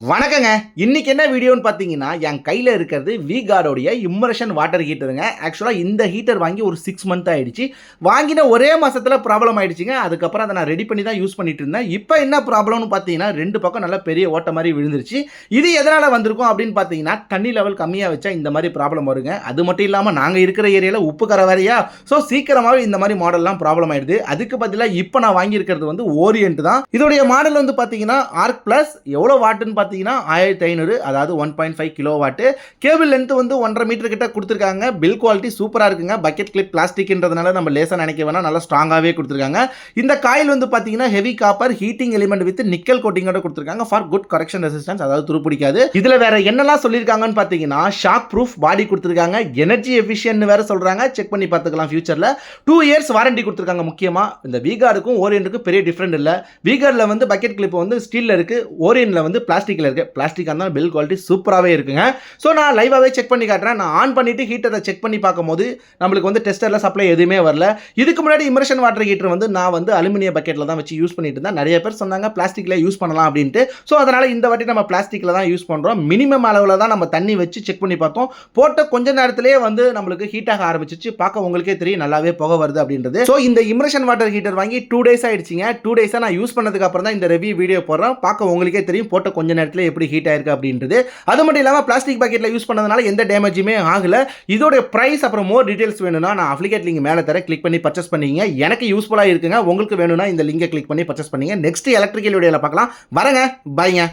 வணக்கங்க. இன்னைக்கு என்ன வீடியோன்னு பார்த்தீங்கன்னா என் கையில் இருக்கிறது வி கார்டோடைய இம்மர்ஷன் வாட்டர் ஹீட்டருங்க ஆக்சுவலாக இந்த ஹீட்டர் வாங்கி ஒரு சிக்ஸ் மந்த் ஆகிடுச்சு வாங்கின ஒரே மாதத்தில் ப்ராப்ளம் ஆகிடுச்சிங்க அதுக்கப்புறம் அதை நான் ரெடி பண்ணி தான் யூஸ் பண்ணிட்டு இருந்தேன். இப்போ என்ன ப்ராப்ளம்னு பார்த்தீங்கன்னா ரெண்டு பக்கம் நல்லா பெரிய ஓட்ட மாதிரி விழுந்துருச்சு. இது எதனால் வந்திருக்கும் அப்படின்னு பார்த்தீங்கன்னா தண்ணி லெவல் கம்மியாக வச்சா இந்த மாதிரி ப்ராப்ளம் வருங்க. அது மட்டும் இல்லாமல் நாங்கள் இருக்கிற ஏரியாவில் உப்பு கரை வேறையா? ஸோ சீக்கிரமாகவே இந்த மாதிரி மாடல்லாம் ப்ராப்ளம் ஆகிடுது அதுக்கு பதிலாக இப்போ நான் வாங்கியிருக்கிறது வந்து ஓரியன்ட் தான். இதோடைய மாடல் வந்து பார்த்தீங்கன்னா ஆர்க் ப்ளஸ் எவ்வளோ வாட்டுன்னு பார்த்தீங்கன்னா ஆயிரத்தி ஐநூறு அதாவது one point five kilo watt cable length வந்து ஒன்றரை மீட்டர் கிட்ட கொடுத்துருக்காங்க. பில் குவாலிட்டி சூப்பராக இருக்குங்க. பக்கெட் கிளிப் பிளாஸ்டிக்ன்றதுனால நம்ம லேசாக நினைக்க வேணாம். நல்லா ஸ்ட்ராங்காகவே கொடுத்துருக்காங்க. இந்த காயில் வந்து பார்த்தீங்கன்னா heavy copper heating element with nickel கோட்டிங்கோட கொடுத்துருக்காங்க. ஃபார் குட் கரெக்ஷன் ரெசிஸ்டன்ஸ் அதாவது துருப்பிடிக்காது இதில் வேற என்னெல்லாம் சொல்லியிருக்காங்கன்னு பார்த்தீங்கன்னா ஷாக் ப்ரூஃப் பாடி கொடுத்துருக்காங்க. எனர்ஜி எஃபிஷியன்ட் வேற சொல்கிறாங்க செக் பண்ணி பார்த்துக்கலாம் ஃபியூச்சரில் டூ இயர்ஸ் வாரண்டி கொடுத்துருக்காங்க முக்கியமாக இந்த வீகார்டுக்கும் ஓரியனுக்கும் பெரிய டிஃப்ரெண்ட் இல்லை. வீகார்டில் வந்து பக்கெட் கிளிப் வந்து ஸ்டீலில் இருக்குது ஓரியனில் வந்து பிளாஸ்டிக்கில் இருக்குது பிளாஸ்டிக்காக இருந்தாலும் பில் குவாலிட்டி சூப்பராகவே இருக்குங்க. ஸோ நான் லைவாகவே செக் பண்ணி காட்டுறேன். நான் ஆன் பண்ணிவிட்டு ஹீட்டரை செக் பண்ணி பார்க்கும்போது நம்மளுக்கு வந்து டெஸ்டரில் சப்ளை எதுவுமே வரல. இதுக்கு முன்னாடி இமர்ஷன் வாட்டர் ஹீட்டர் வந்து நான் வந்து அலுமினிய பக்கெட்டில் தான் வச்சு யூஸ் பண்ணிட்டு இருந்தேன். நிறைய பேர் சொன்னாங்க பிளாஸ்டிக்கில் யூஸ் பண்ணலாம் அப்படின்ட்டு. ஸோ அதனால் இந்த வாட்டி நம்ம பிளாஸ்டிக்கில் தான் யூஸ் பண்ணுறோம் மினிமம் அளவில் தான் நம்ம தண்ணி வச்சு செக் பண்ணி பார்த்தோம். போட்ட கொஞ்ச நேரத்திலேயே வந்து நம்மளுக்கு ஹீட் ஆக ஆரம்பிச்சிச்சு. பார்க்க உங்களுக்கே தெரியும் நல்லாவே புகை வருது அப்படின்றது. ஸோ இந்த இம்ரஷன் வாட்டர் ஹீட்டர் வாங்கி டூ டேஸ் ஆயிடுச்சுங்க. டூ டேஸாக நான் யூஸ் பண்ணதுக்கு அப்புறம் தான் இந்த ரிவ்யூ வீடியோ போடுறேன். பார்க்க உங்களுக்கே தெரியும். போட்ட கொஞ்ச நேரத்தில் எப்படி ஹீட் ஆயிருக்கு அப்படின்றது. அது மட்டும் இல்லாமல் பிளாஸ்டிக் பாக்கெட்டில் யூஸ் பண்ணதுனால எந்த டேமேஜுமே ஆகல. இதோட ப்ரைஸ் அப்புறம் மோர் டீடைல்ஸ் வேணும்னா நான் அப்ளிகேட் லிங்க் மேலே தர கிளிக் பண்ணி பர்ச்சேஸ் பண்ணிங்க. எனக்கு யூஸ்ஃபுல்லாக இருக்குங்க. உங்களுக்கு வேணும்னா இந்த லிங்கை கிளிக் பண்ணி பர்ச்சேஸ் பண்ணிங்க. நெக்ஸ்ட் எலக்ட்ரிக்கல் வீடியோவில் பார்க்கலாம். வரங்க. பாய்ங்க